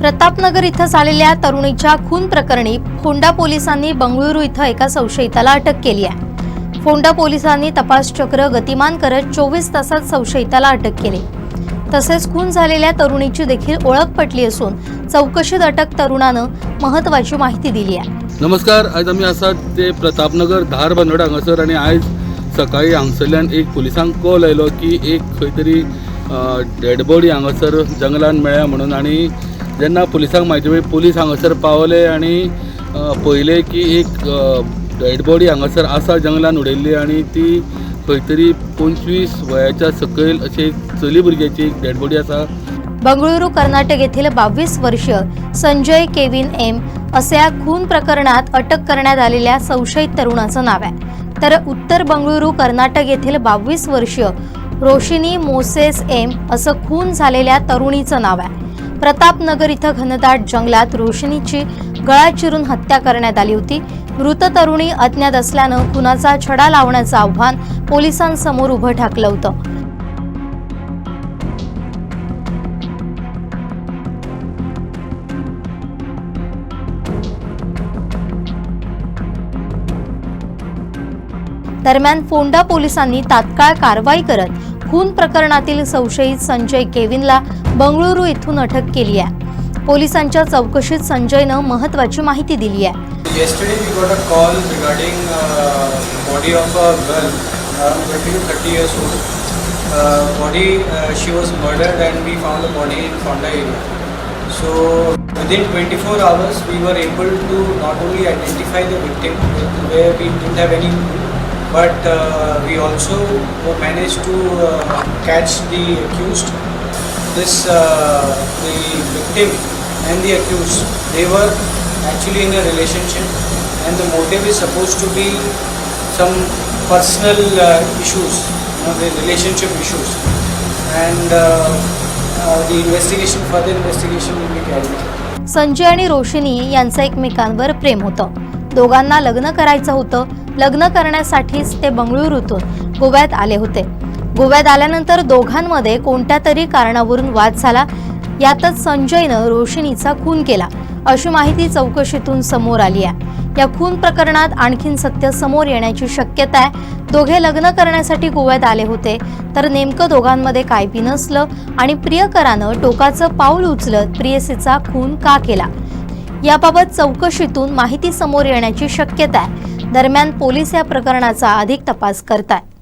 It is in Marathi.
प्रतापनगर इथं झालेल्या तरुणीच्या खून प्रकरणी फोंडा पोलिसांनी बंगळुरू इथं एका संशयिताला अटक केली आहे. फोंडा पोलिसांनी तपास चक्र गतिमान करत चोवीस तासात संशयिताला अटक केली. तसेच खून झालेल्या तरुणीची देखील ओळख पटली असून चौकशीत अटक तरुणानं महत्वाची माहिती दिली आहे. नमस्कार आज आम्ही आसात ते प्रतापनगर धार बांदोड हांगासर आनी आयज सकाळी हांगसरल्यान एक पुलिसांक कॉल आयलो की एक खंय तरी डेड बॉडी हांगासर जंगलान मेळ्ळ्या म्हणून आनी जेन्ना पुलिसांक म्हायती मेळ्ळी म्हणजे पुलीस हांगासर पावले आनी अ, पळयले की एक डेड बॉडी हांगासर आसा जंगलान उडयल्ली आनी ती खंय तरी पंचवीस वयाच्या सकयल अशी चली भुरग्याची एक डेड बॉडी आसा. बंगळुरू कर्नाटक येथील बावीस वर्षीय संजय केविन एम असे या खून प्रकरणात अटक करण्यात आलेल्या संशयित तरुणाचं नाव आहे. तर उत्तर बंगळुरू कर्नाटक येथील बावीस वर्षीय रोशिनी मोसेस एम असं खून झालेल्या तरुणीचं नाव आहे. प्रतापनगर इथं घनदाट जंगलात रोशनीची गळा चिरून हत्या करण्यात आली होती. मृत तरुणी अज्ञात असल्यानं खुनाचा छडा लावण्याचं आव्हान पोलिसांसमोर उभं ठाकलं होतं. दरम्यान फोंडा पोलिसांनी तात्काळ कारवाई करत खून प्रकरणातील संशयित संजय केविनला बंगळुरू इथून अटक केली आहे पोलिसांच्या चौकशीत संजयनं महत्वाची माहिती दिली आहे yesterday we got a call regarding body of a girl thirty years old body she was murdered and we found the body in Ponda area So within 24 hours, we were able to not only identify the victim, where we didn't have any but uh, we also managed to uh, catch the accused. This uh, the victim and the accused they were actually in a relationship and the motive is supposed to be some personal uh, issues you know the relationship issues and uh, uh, the investigation further investigation will be carried out Sanjay आणि रोशिनी यांचं एकमेकांवर प्रेम होतं दोघांना लग्न करायचं होतं. लग्न करण्यासाठीच ते बंगळुरूतून गोव्यात आले होते. गोव्यात आल्यानंतर दोघांमध्ये कोणत्या तरी कारणावरून वाद झाला. यातच संजयनं रोशिनीचा खून केला. अशी माहिती चौकशीतून समोर आली आहे. या खून प्रकरणात आणखीन सत्य समोर येण्याची शक्यता आहे. दोघे लग्न करण्यासाठी गोव्यात आले होते. तर नेमकं दोघांमध्ये काय बी नसलं आणि प्रियकरानं टोकाचं पाऊल उचलत प्रियसीचा खून का केला? याबाबत चौकशीतून माहिती समोर येण्याची शक्यता आहे. दरम्यान पोलीस या प्रकरणाचा अधिक तपास करत आहे